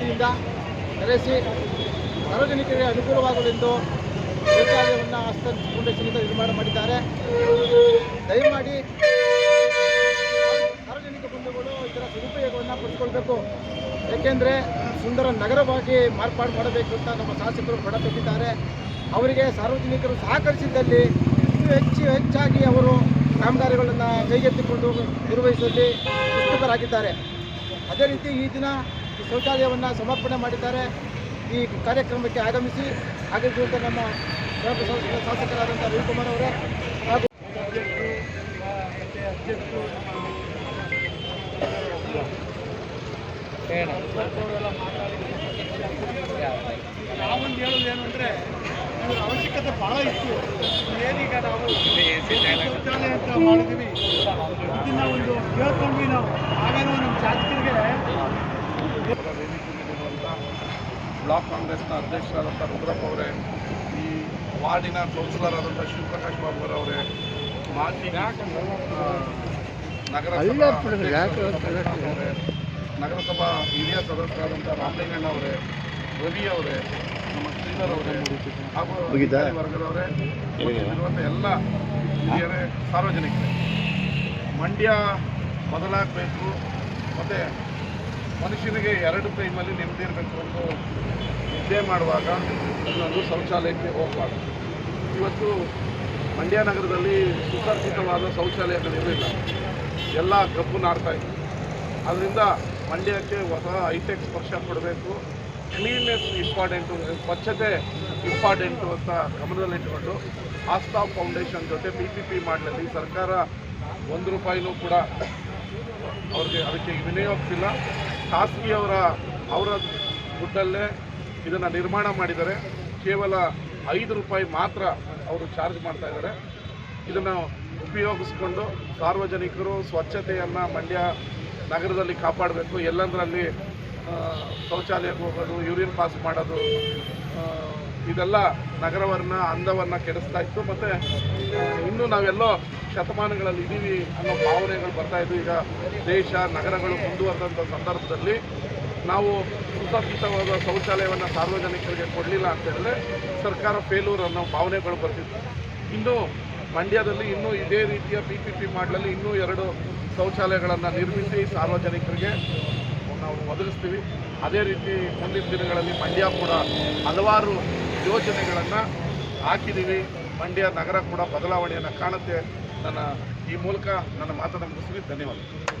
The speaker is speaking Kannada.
ಬೀಗ ನಡೆಸಿ ಸಾರ್ವಜನಿಕರಿಗೆ ಅನುಕೂಲವಾಗಲೆಂದು ಶೌಚಾಲಯವನ್ನು ಹಸ್ತ ಫೌಂಡೇಶನ್ನಿಂದ ನಿರ್ಮಾಣ ಮಾಡಿದ್ದಾರೆ. ದಯಮಾಡಿ ಸಾರ್ವಜನಿಕ ಬಂಧುಗಳು ಇದರ ಸದುಪಯೋಗವನ್ನು ಪಡೆದುಕೊಳ್ಬೇಕು ಏಕೆಂದರೆ ಸುಂದರ ನಗರವಾಗಿ ಮಾರ್ಪಾಡು ಮಾಡಬೇಕು ಅಂತ ನಮ್ಮ ಶಾಸಕರು ಪಡಬೇಕಿದ್ದಾರೆ ಅವರಿಗೆ ಸಾರ್ವಜನಿಕರು ಸಹಕರಿಸಿದ್ದಲ್ಲಿ ಹೆಚ್ಚು ಹೆಚ್ಚಾಗಿ ಅವರು ಕಾಮಗಾರಿಗಳನ್ನು ಕೈಗೆತ್ತಿಕೊಂಡು ನಿರ್ವಹಿಸುವಲ್ಲಿ ಉತ್ಸುಕರಾಗಿದ್ದಾರೆ. ಅದೇ ರೀತಿ ಈ ದಿನ ಈ ಶೌಚಾಲಯವನ್ನು ಸಮರ್ಪಣೆ ಮಾಡಿದ್ದಾರೆ. ಈ ಕಾರ್ಯಕ್ರಮಕ್ಕೆ ಆಗಮಿಸಿ ಆಗಮಿಸಿದಂಥ ನಮ್ಮ ಶಾಸಕರಾದಂಥ ರವಿಕುಮಾರ್ ಅವರೇ ಹಾಗೂ ನಾವೊಂದು ಹೇಳೋದು ಏನು ಅಂದರೆ ಅವಶ್ಯಕತೆ ಭಾಳ ಇತ್ತು. ಏನೀಗ ನಾವು ಶೌಚಾಲಯ ಅಂತ ಮಾಡಿದ್ವಿ ಇದನ್ನ ಒಂದು ಕೇಳ್ಕೊಂಡ್ವಿ ನಾವು ಶಾಸಕರಿಗೆ ಬ್ಲಾಕ್ ಕಾಂಗ್ರೆಸ್ನ ಅಧ್ಯಕ್ಷರಾದಂಥ ರುದ್ರಪ್ಪ ಅವರೇ ಈ ವಾರ್ಡಿನ ಕೌನ್ಸಿಲರ್ ಆದಂಥ ಶಿವಪ್ರಕಾಶ್ ಬಾಬುರ್ ಅವರೇ ಮಾಜಿ ನಗರ ನಗರಸಭಾ ಅಧ್ಯಕ್ಷರಾದಂಥ ಅವರೇ ನಗರಸಭಾ ಹಿರಿಯ ಸದಸ್ಯರಾದಂಥ ರಾಮಲಿಂಗಣ್ಣ ಅವರೇ ರವಿ ಅವರೇ ನಮ್ಮ ಶ್ರೀಧರ್ ಅವರೇ ಹಾಗೂ ವರ್ಗದವರೇ ಇರುವಂಥ ಎಲ್ಲ ಹಿರಿಯರೇ ಸಾರ್ವಜನಿಕರೇ. ಮಂಡ್ಯ ಬದಲಾಗಬೇಕು ಮತ್ತು ಮನುಷ್ಯನಿಗೆ ಎರಡು ಟೈಮಲ್ಲಿ ನೆಮ್ಮದಿ ಇರಬೇಕು ಒಂದು ನಿದ್ದೆ ಮಾಡುವಾಗ ಇನ್ನೊಂದು ಶೌಚಾಲಯಕ್ಕೆ ಹೋಗಬಾರ್ದು. ಇವತ್ತು ಮಂಡ್ಯ ನಗರದಲ್ಲಿ ಸುಸರ್ಜಿತವಾದ ಶೌಚಾಲಯಗಳಿರಲಿಲ್ಲ ಎಲ್ಲ ಕಬ್ಬು ನಾಡ್ತಾ ಇತ್ತು ಅದರಿಂದ ಮಂಡ್ಯಕ್ಕೆ ಹೊಸ ಹೈಟೆಕ್ ಸ್ಪರ್ಶ ಕೊಡಬೇಕು. ಕ್ಲೀನ್ನೆಸ್ ಇಂಪಾರ್ಟೆಂಟು, ಸ್ವಚ್ಛತೆ ಇಂಪಾರ್ಟೆಂಟು ಅಂತ ಗಮನದಲ್ಲಿಟ್ಟುಕೊಂಡು ಆಸ್ತಾ ಫೌಂಡೇಶನ್ ಜೊತೆ ಪಿ ಪಿ ಪಿ ಮಾಡಲಲ್ಲಿ ಸರ್ಕಾರ ಒಂದು ರೂಪಾಯಿನೂ ಕೂಡ ಅವ್ರಿಗೆ ಅದಕ್ಕೆ ವಿನಿಯೋಗಿಸಿಲ್ಲ ಖಾಸಗಿಯವರ ಅವರ ಅವರ ದುಡ್ಡಲ್ಲೇ ಇದನ್ನು ನಿರ್ಮಾಣ ಮಾಡಿದ್ದಾರೆ. ಕೇವಲ ಐದು ರೂಪಾಯಿ ಮಾತ್ರ ಅವರು ಚಾರ್ಜ್ ಮಾಡ್ತಾ ಇದ್ದಾರೆ. ಇದನ್ನು ಉಪಯೋಗಿಸ್ಕೊಂಡು ಸಾರ್ವಜನಿಕರು ಸ್ವಚ್ಛತೆಯನ್ನು ಮಂಡ್ಯ ನಗರದಲ್ಲಿ ಕಾಪಾಡಬೇಕು. ಎಲ್ಲಂದ್ರಲ್ಲಿ ಶೌಚಾಲಯಕ್ಕೆ ಹೋಗೋದು, ಯೂರಿನ್ ಪಾಸ್ ಮಾಡೋದು ಇದೆಲ್ಲ ನಗರವನ್ನು, ಅಂದವನ್ನು ಕೆಡಿಸ್ತಾ ಇತ್ತು. ಮತ್ತು ಇನ್ನೂ ನಾವೆಲ್ಲೋ ಶತಮಾನಗಳಲ್ಲಿ ಇದ್ದೀವಿ ಅನ್ನೋ ಭಾವನೆಗಳು ಬರ್ತಾ ಇದ್ದು ಈಗ ದೇಶ, ನಗರಗಳು ಮುಂದುವರೆದಂಥ ಸಂದರ್ಭದಲ್ಲಿ ನಾವು ಸುಸಜ್ಜಿತವಾದ ಶೌಚಾಲಯವನ್ನು ಸಾರ್ವಜನಿಕರಿಗೆ ಕೊಡಲಿಲ್ಲ ಅಂತ ಹೇಳಿದ್ರೆ ಸರ್ಕಾರ ಫೇಲೂರ್ ಅನ್ನೋ ಭಾವನೆಗಳು ಬರ್ತಿತ್ತು ಇನ್ನು ಮಂಡ್ಯದಲ್ಲಿ ಇನ್ನೂ ಇದೇ ರೀತಿಯ ಪಿ ಪಿ ಪಿ ಮಾಡಲಲ್ಲಿ ಇನ್ನೂ ಎರಡು ಶೌಚಾಲಯಗಳನ್ನು ನಿರ್ಮಿಸಿ ಸಾರ್ವಜನಿಕರಿಗೆ ನಾವು ಒದಗಿಸ್ತೀವಿ. ಅದೇ ರೀತಿ ಮುಂದಿನ ದಿನಗಳಲ್ಲಿ ಮಂಡ್ಯ ಕೂಡ ಹಲವಾರು ಯೋಜನೆಗಳನ್ನು ಹಾಕಿದ್ದೀವಿ ಮಂಡ್ಯ ನಗರ ಕೂಡ ಬದಲಾವಣೆಯನ್ನು ಕಾಣುತ್ತೆ. ನನ್ನ ಈ ಮೂಲಕ ನನ್ನ ಮಾತನ್ನು ಮುಗಿಸ್ತೀನಿ. ಧನ್ಯವಾದ.